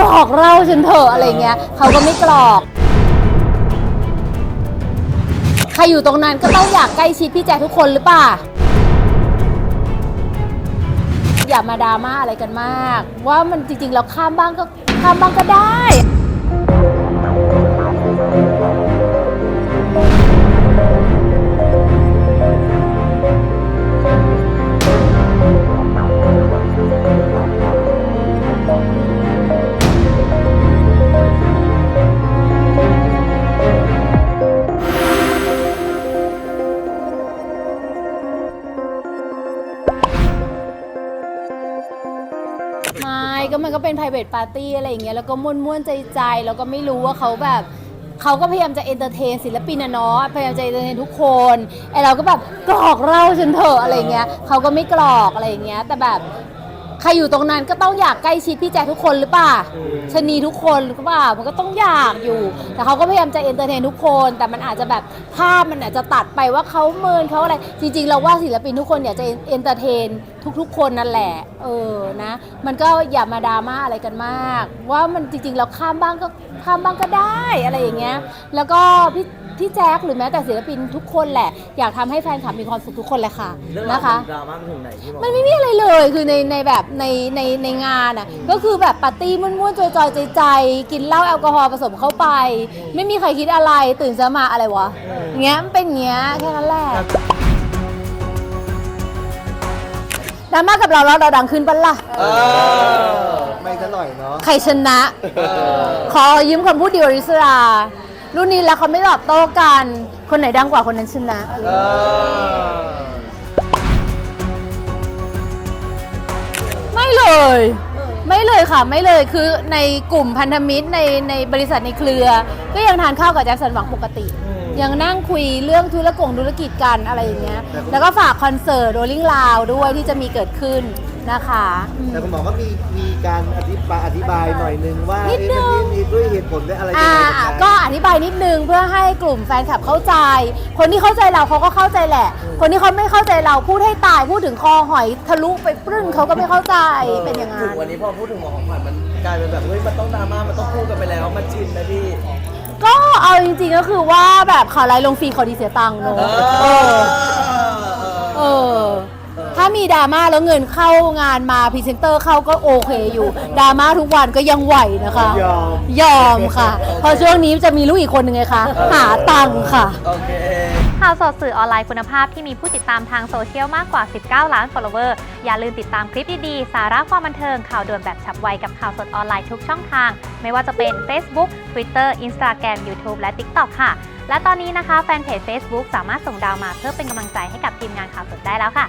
กรอกเราฉันเถอะอะไรเงี้ยเขาก็ไม่กรอก ใครอยู่ตรงนั้นก็ต้องอยากใกล้ชิดพี่แจ๊คทุกคนหรือเปล่า อย่ามาดราม่าอะไรกันมาก ว่ามันจริงๆเราข้ามบ้างก็ข้ามบ้างก็ได้ ก็มันก็เป็น private party อะไรอย่างเงี้ยแล้วก็ม่วนมวนใจใจๆแล้วก็ไม่รู้ว่าเขาแบบเขาก็พยายามจะเอนเตอร์เทนศิลปินนะเนาะพยายามจะเอนเตอร์เทนทุกคนไอเราก็แบบกรอกเราฉันเถอะอะไรเงี้ยเขาก็ไม่กรอกอะไรอย่างเงี้ยแต่แบบ ใครอยู่ตรงนั้นก็ต้องอยากใกล้ชิดพี่แจ๊คทุกคนหรือเปล่าชะนีทุกคนหรือเปล่ามันก็ต้องอยากอยู่ แต่เขาก็พยายามจะเอนเตอร์เทนทุกคน แต่มันอาจจะแบบภาพมันอาจจะตัดไปว่าเขาเมินเขาอะไร จริง ๆ เราว่าศิลปินทุกคนอยากจะเอนเตอร์เทนทุก ๆ คนนั่นแหละ เออนะ มันก็อย่ามาดราม่าอะไรกันมาก ว่ามันจริงๆเราข้ามบ้างก็ข้ามบ้างก็ได้อะไรอย่างเงี้ย แล้วก็พี่ พี่แจ๊คหรือแม้แต่ศิลปินทุกคนแหละ อยากทำให้แฟนคลับมีความสุขทุกคนเลยค่ะเรื่องราวนะคะของดราม่ามันถึงไหนที่บอกมันไม่มีอะไรเลยคือในในแบบในในในงานอะ ก็คือแบบปาร์ตี้ม่วนๆจอยๆใจๆกินเหล้าแอลกอฮอล์ผสมเข้าไป ไม่มีใครคิดอะไรตื่นเช้ามาอะไรวะเงี้ยมันเป็นเงี้ยแค่นั้นแหละดราม่ากับเราแล้วเราดังขึ้นปะล่ะ เออ ไม่ซะหน่อยเนาะ ใครชนะ ขอยืมคำพูดดิวอริสรา รุ่นนี้แล้วเขาไม่ตอบโต้กัน คนไหนดังกว่าคนนั้นชนะ เออไม่เลย ไม่เลยค่ะ ไม่เลยคือในกลุ่มพันธมิตรในในบริษัทในเครือ ก็ยังทานข้าวกับแจ็คสันหวังปกติ ยังนั่งคุยเรื่องธุรกงธุรกิจกันอะไรอย่างเงี้ย แล้วก็ฝากคอนเสิร์ตโรลลิงลาวด้วยที่จะมีเกิดขึ้นนะคะอืม แต่คุณหมอก็มีมีการอธิบายอธิบายหน่อยนึงว่านิดนึง เอ๊ะมันมีด้วยเหตุผลด้วยอะไรยังอ่าไงกันก็อธิบายนิดนึงเพื่อให้กลุ่มแฟนคลับเข้าใจ คนที่เข้าใจเราเขาก็เข้าใจแหละคนที่เขาไม่เข้าใจเราพูดให้ตายพูดถึงคอหอยทะลุไปปรึ้งเขาก็ไม่เข้าใจเป็นอย่างถึนั้งนวันนี้พอพูดถึงหมอของขวัญมันกลายเป็นแบบเฮ้ยมันต้องดราม่ามันต้องพูดกันไปแล้ว มันชินนะพี่ก็เอา จริงๆก็คือว่าแบบข่าวไลน์ลงฟรีเขาดีเสียตังค์เนอะเออ เออ ถ้ามีดราม่าแล้วเงินเข้างานมาพรีเซนเตอร์เข้าก็โอเคอยู่ดราม่าทุกวันก็ยังไหวนะคะ ยอม ยอมค่ะ เพราะช่วงนี้จะมีลูกอีกคนหนึ่งไงคะ หาตังค์ค่ะ โอเค ข่าวสดสื่อออนไลน์คุณภาพที่มีผู้ติดตามทางโซเชียลมากกว่า 19 ล้าน follower อย่าลืมติดตามคลิปดีๆ สาระความบันเทิง ข่าวด่วนแบบฉับไวกับข่าวสดออนไลน์ทุกช่องทาง ไม่ว่าจะเป็น Facebook Twitter Instagram YouTube และ TikTok ค่ะ และตอนนี้นะคะแฟนเพจ Facebook สามารถส่งดาวมาเพื่อเป็นกำลังใจให้กับทีมงานข่าวสดได้แล้วค่ะ